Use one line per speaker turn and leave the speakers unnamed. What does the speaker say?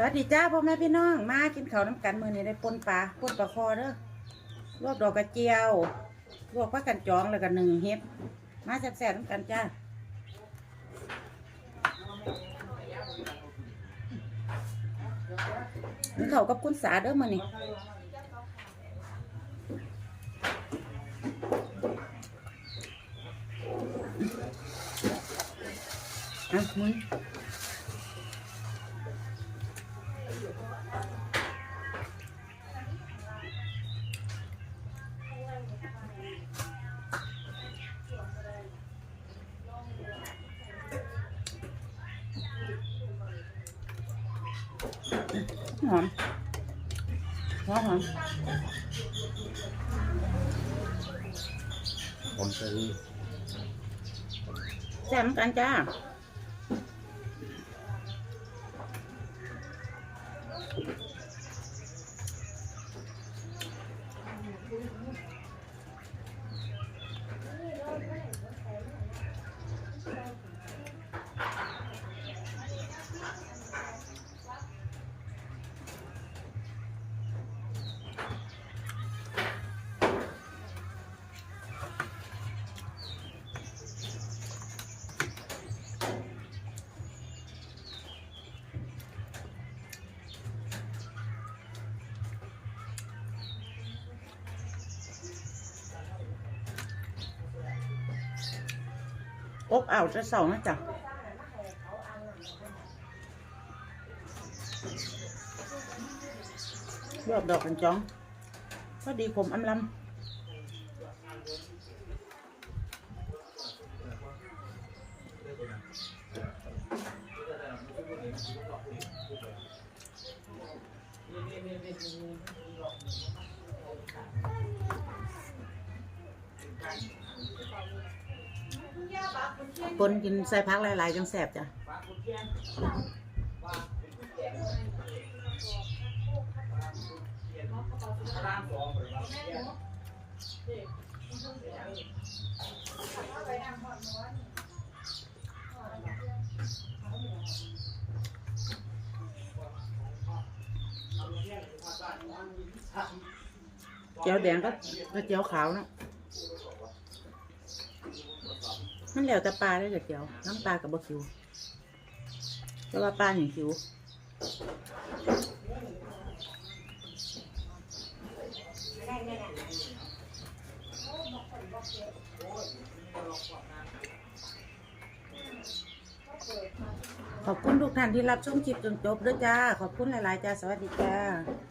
สวัสดีจ้าพ่อแม่พี่น้องมากินข้าวน้ำกันมือนี้ได้ปนปลาปนปลาคอเด้อลวกดอกกระเจียวลวกผักกันจองแล้วก็หนึ่งเฮ็ดมาแซ่บๆน้ำกันจ้านี่เขาวกับคุณสาเด้อมือนี้อะมึง หอมหอมหอม
ผมซื้อ
แซ่บเหมือนกันจ้า อบอ่าวจะสองนะจ๊ะรอบดอกกันจ้องพอดีขมอำลำ ปนกินใส่พักหลายๆจังแสบจ้ะเจียวแดงก็ก็เจียวขาวนะ มันแล้วแต่ปลาได้แต่เจียวน้ำปลากับบะคิวแต่ว่าปลาอย่งคิวขอบคุณทุกท่านที่รับชมคลิปจนจบด้วยจ้า ขอบคุณหลาย ๆ จ้า สวัสดีจ้า